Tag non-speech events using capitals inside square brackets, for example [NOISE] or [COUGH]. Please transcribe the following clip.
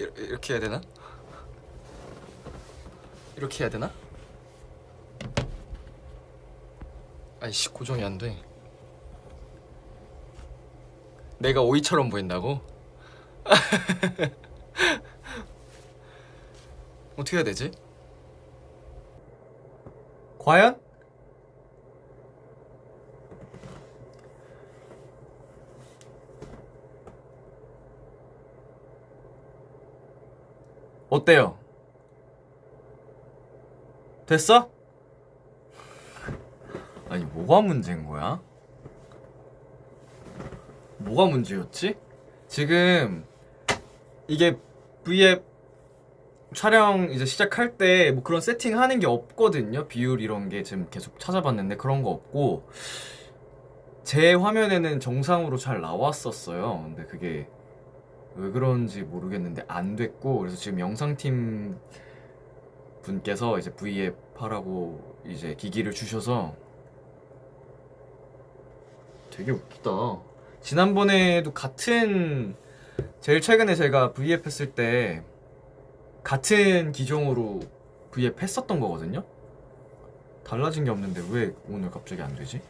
이- 이렇게 해야 되나? 이렇게 해야 되나? 아이씨 고정이 안 돼. 내가 오이처럼 보인다고? [LAUGHS] 어떻게 해야 되지? 과연? 어때요? 됐어? 아니 뭐가 문제인 거야? 뭐가 문제였지? 지금 이게 V앱 촬영 이제 시작할 때 뭐 그런 세팅 하는 게 없거든요. 비율 이런 게 지금 계속 찾아봤는데 그런 거 없고 제 화면에는 정상으로 잘 나왔었어요. 근데 그게 왜 그런지 모르겠는데 안 됐고 그래서 지금 영상팀 분께서 이제 V앱 하라고 이제 기기를 주셔서 되게 웃기다. 지난번에도 같은 제일 최근에 제가 V앱 했을 때 같은 기종으로 V앱 했었던 거거든요. 달라진 게 없는데 왜 오늘 갑자기 안 되지?